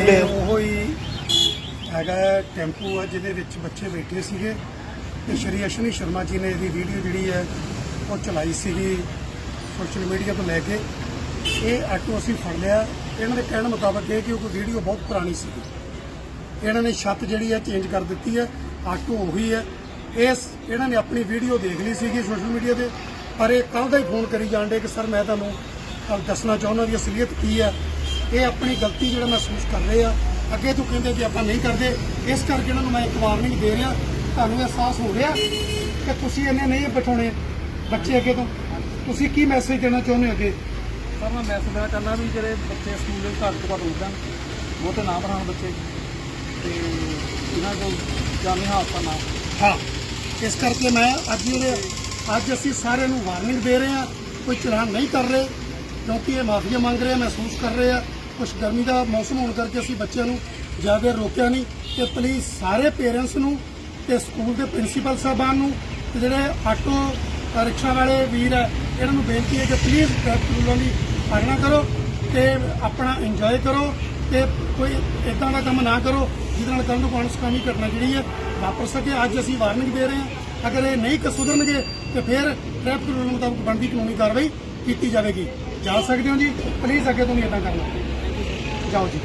ਕਹਿੰਦੇ ਇਹ ਉਹ ਹੀ ਹੈਗਾ ਹੈ, ਟੈਂਪੂ ਆ ਜਿਹਦੇ ਵਿੱਚ ਬੱਚੇ ਬੈਠੇ ਸੀਗੇ ਤੇ ਸ਼੍ਰੀ ਅਸ਼ਵਨੀ ਸ਼ਰਮਾ ਜੀ ਨੇ ਇਹਦੀ ਵੀਡੀਓ ਜਿਹੜੀ ਹੈ ਉਹ ਚਲਾਈ ਸੀਗੀ ਸੋਸ਼ਲ ਮੀਡੀਆ ਤੋਂ ਲੈ ਕੇ। ਇਹ ਆਟੋ ਅਸੀਂ ਫੜ ਲਿਆ। ਇਹਨਾਂ ਦੇ ਕਹਿਣ ਮੁਤਾਬਕ ਇਹ ਕਿ ਉਹ ਵੀਡੀਓ ਬਹੁਤ ਪੁਰਾਣੀ ਸੀਗੀ। ਇਹਨਾਂ ਨੇ ਛੱਤ ਜਿਹੜੀ ਹੈ ਚੇਂਜ ਕਰ ਦਿੱਤੀ ਹੈ। ਆਟੋ ਉਹੀ ਹੈ। ਇਸ ਇਹਨਾਂ ਨੇ ਆਪਣੀ ਵੀਡੀਓ ਦੇਖ ਲਈ ਸੀਗੀ ਸੋਸ਼ਲ ਮੀਡੀਆ ਤੇ। ਪਰ ਇਹ ਕੱਲ ਦਾ ਹੀ ਫੋਨ ਕਰੀ ਜਾਣ ਡੇ ਕਿ ਸਰ ਮੈਂ ਤੁਹਾਨੂੰ ਕੱਲ੍ਹ ਦੱਸਣਾ ਚਾਹੁੰਦਾ ਵੀ ਅਸਲੀਅਤ ਕੀ ਹੈ? ਇਹ ਆਪਣੀ ਗਲਤੀ ਜਿਹੜਾ ਮਹਿਸੂਸ ਕਰ ਰਹੇ ਆ। ਅੱਗੇ ਤੋਂ ਕਹਿੰਦੇ ਵੀ ਆਪਾਂ ਨਹੀਂ ਕਰਦੇ। ਇਸ ਕਰਕੇ ਇਹਨਾਂ ਨੂੰ ਮੈਂ ਇੱਕ ਵਾਰਨਿੰਗ ਦੇ ਰਿਹਾ। ਤੁਹਾਨੂੰ ਅਹਿਸਾਸ ਹੋ ਰਿਹਾ ਕਿ ਤੁਸੀਂ ਇਹਨੇ ਨਹੀਂ ਬਿਠਾਉਣੇ ਬੱਚੇ ਅੱਗੇ ਤੋਂ। ਤੁਸੀਂ ਕੀ ਮੈਸੇਜ ਦੇਣਾ ਚਾਹੁੰਦੇ ਹੋ ਅੱਗੇ? ਸਰ ਮੈਂ ਮੈਸੇਜ ਦੇਣਾ ਚਾਹੁੰਦਾ ਵੀ ਜਿਹੜੇ ਬੱਚੇ ਸਕੂਲ ਦੇ ਘੱਟ ਤੋਂ ਘੱਟ ਉੱਠਣ ਬਹੁਤੇ ਨਾ ਪੜਾਉਣ ਬੱਚੇ। ਤੇ ਇਹਨਾਂ ਕੋਲ ਜਾਨੀ ਹਾਦਸਾ ਨਾ। ਹਾਂ। ਇਸ ਕਰਕੇ ਮੈਂ ਅੱਜ ਇਹਦੇ ਅੱਜ ਅਸੀਂ ਸਾਰਿਆਂ ਨੂੰ ਵਾਰਨਿੰਗ ਦੇ ਰਹੇ ਹਾਂ ਕੋਈ ਚਲਾਨ ਨਹੀਂ ਕਰ ਰਹੇ। ਕਿਉਂਕਿ ਇਹ ਮਾਫੀਆ ਮੰਗ ਰਹੇ ਆ ਮਹਿਸੂਸ ਕਰ ਰਹੇ। ਆ ਕੁਝ ਗਰਮੀ ਦਾ ਮੌਸਮ ਹੋਣ ਕਰਕੇ ਅਸੀਂ ਬੱਚਿਆਂ ਨੂੰ ਜ਼ਿਆਦਾ ਰੋਕਿਆ ਨਹੀਂ। ਤੇ ਪਲੀਜ਼ ਸਾਰੇ ਪੇਰੈਂਟਸ ਨੂੰ ਤੇ ਸਕੂਲ ਦੇ ਪ੍ਰਿੰਸੀਪਲ ਸਾਹਿਬਾਨ ਨੂੰ ਤੇ ਜਿਹੜੇ ਆਟੋ ਰਿਕਸ਼ਾ ਵਾਲੇ ਵੀਰ ਹੈ ਇਹਨਾਂ ਨੂੰ ਬੇਨਤੀ ਹੈ ਕਿ ਪਲੀਜ਼ ਟ੍ਰੈਫਿਕ ਰੂਲਾਂ ਦੀ ਪਾਲਣਾ ਕਰੋ ਤੇ ਆਪਣਾ ਇੰਜੋਏ ਕਰੋ ਤੇ ਕੋਈ ਇਦਾਂ ਦਾ ਕੰਮ ਨਾ ਕਰੋ, ਜਿਹਦੇ ਨਾਲ ਕੱਲ ਨੂੰ ਕੋਈ ਘਟਨਾ ਜਿਹੜੀ ਹੈ ਵਾਪਰ ਸਕੇ। ਅੱਜ ਅਸੀਂ ਵਾਰਨਿੰਗ ਦੇ ਰਹੇ ਹਾਂ। ਅਗਰ ਇਹ ਨਹੀਂ ਕ ਸੁਧਰਨਗੇ ਤੇ ਫਿਰ ਟ੍ਰੈਫਿਕ ਰੂਲ ਮੁਤਾਬਕ ਬਣਦੀ ਕਾਨੂੰਨੀ ਕਾਰਵਾਈ ਕੀਤੀ ਜਾਵੇਗੀ। ਜਾ ਸਕਦੇ ਹੋ ਜੀ? ਪਲੀਜ਼ ਅੱਗੇ ਤੋਂ ਨਹੀਂ ਇਦਾਂ ਕਰਨਾ। ਜਾਓ ਜੀ।